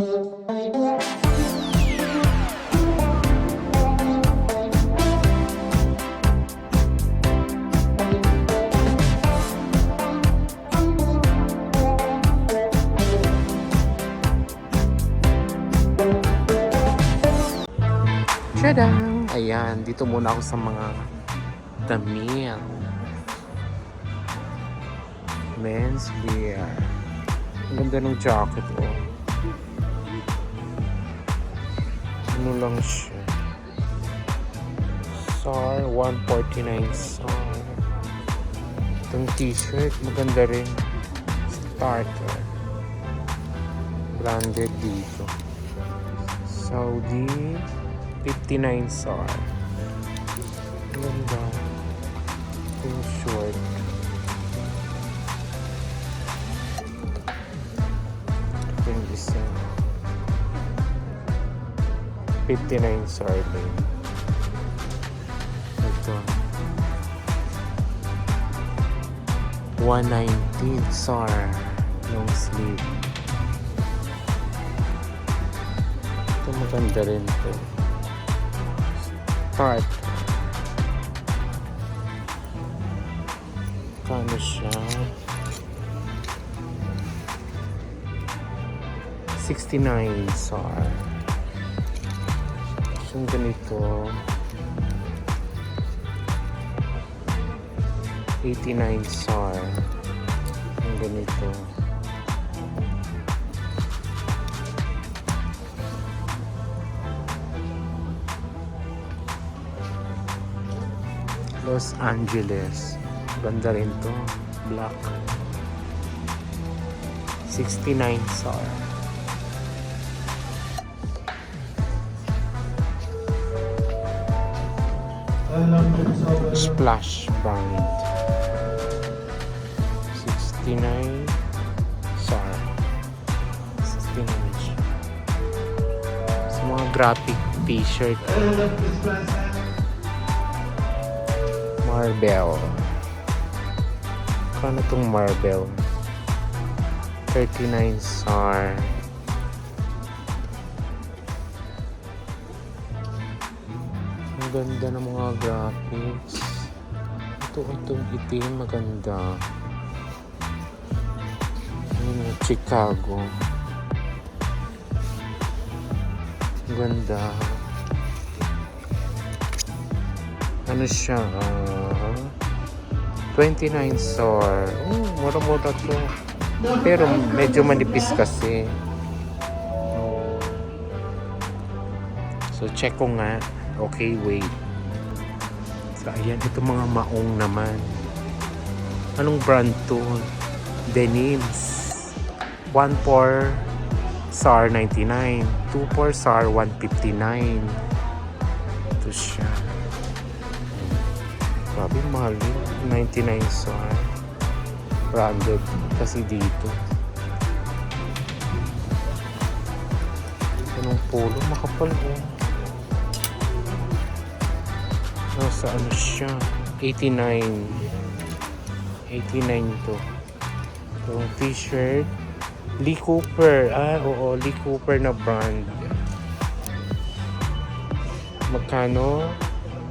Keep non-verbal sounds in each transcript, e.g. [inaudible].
Tada! Ayan, dito muna ako sa mga damit. Men's wear. Ang ganda ng jacket oh. Ano lang siya? SAR 149 SAR. Itong t-shirt, maganda rin. Starter. Branded dito. Saudi 59 SAR. Ganda. Yung short. 59 SAR din. Ito. 119 SAR. Long sleeve. Ito maganda rin to. Start. Kano siya? 69 SAR. Yung ganito. 89 SAR. Yung ganito. Los Angeles. Ganda rin to. Black. 69 SAR. Splash Brand. 69 SAR. 69 siya. Sa mga graphic t-shirt. Marble. Kano tong marble? 39 SAR. Ganda ng mga graphics. Ito, itong itim, maganda. Ayun, Chicago. Ang ganda. Ano siya? ah 29 SAR. Oh, mura-mura to. Pero medyo manipis kasi. So, check ko nga. Okay, wait. So, ayan. Ito mga maong naman. Anong brand to? Denims. 1 for SAR 99. 2 for SAR 159. Ito siya. Grabe, mahal yun. 99 SAR. Branded. Kasi dito. Anong polo? Makapal oh. Nasa ano siya? 89. 89 to. Ito, t-shirt. Lee Cooper. Ah, oo. Lee Cooper na brand. Magkano?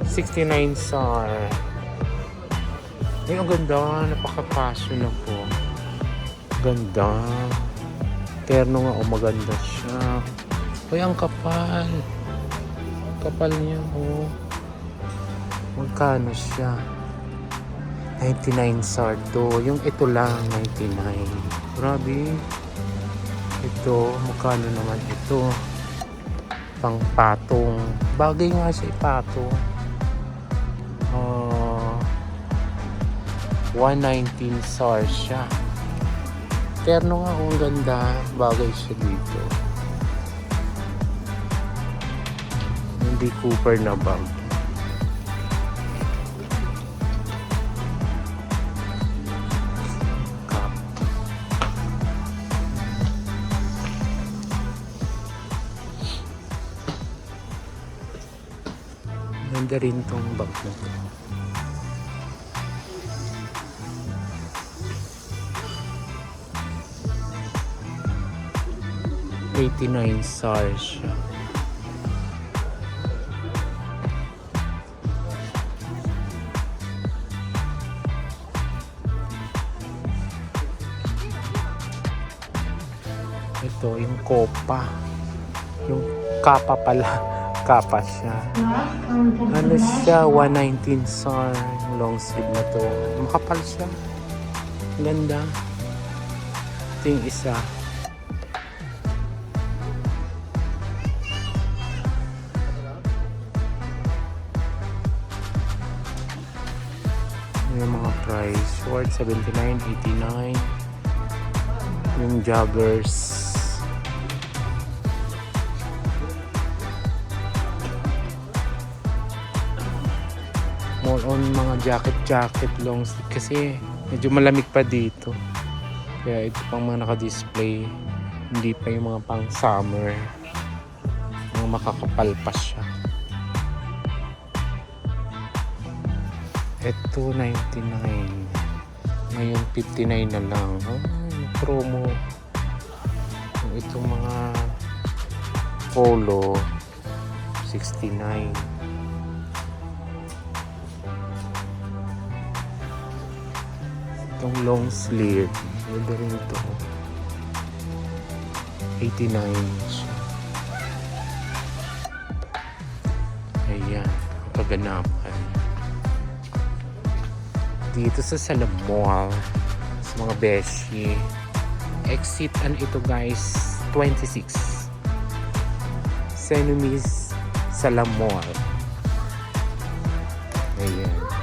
69 SAR. Ay, ang ganda. Napaka-fashion ako. Ganda. Terno nga. O, maganda siya. Ay, ang kapal. Kapal niya, oh. Magkano siya? 99 SAR to. Yung ito lang, 99. Grabe. Ito, magkano naman ito? Pang patong. Bagay nga siya ipatong. Ah, 119 SAR siya. Terno nga kung ganda. Bagay siya dito. Hindi Cooper na bag. Ganda rin tong bag na to. 89 SAR. Ito, yung kopa. Yung kapa pala. [laughs] Kapa siya. Ano siya? 119 SAR. Long sleeve na to. Makapal siya. Ganda. Ito yung isa. Yung mga price. Short, 79, 89. Yung joggers. More on mga jacket-jacket long sleeve kasi medyo malamig pa dito. Kaya ito pang mga naka-display. Hindi pa yung mga pang summer. Mga makakapal pa siya. Ito 99. Ngayon 59 na lang. Oh, promo. Itong mga polo 69. Itong long sleeve. Ganda rin ito. 89 siya. Ayan. Ang kaganapan. Dito sa Salam Mall. Sa mga beshi. Exit ano ito guys? 26. Senumis Salam Mall. Ayan.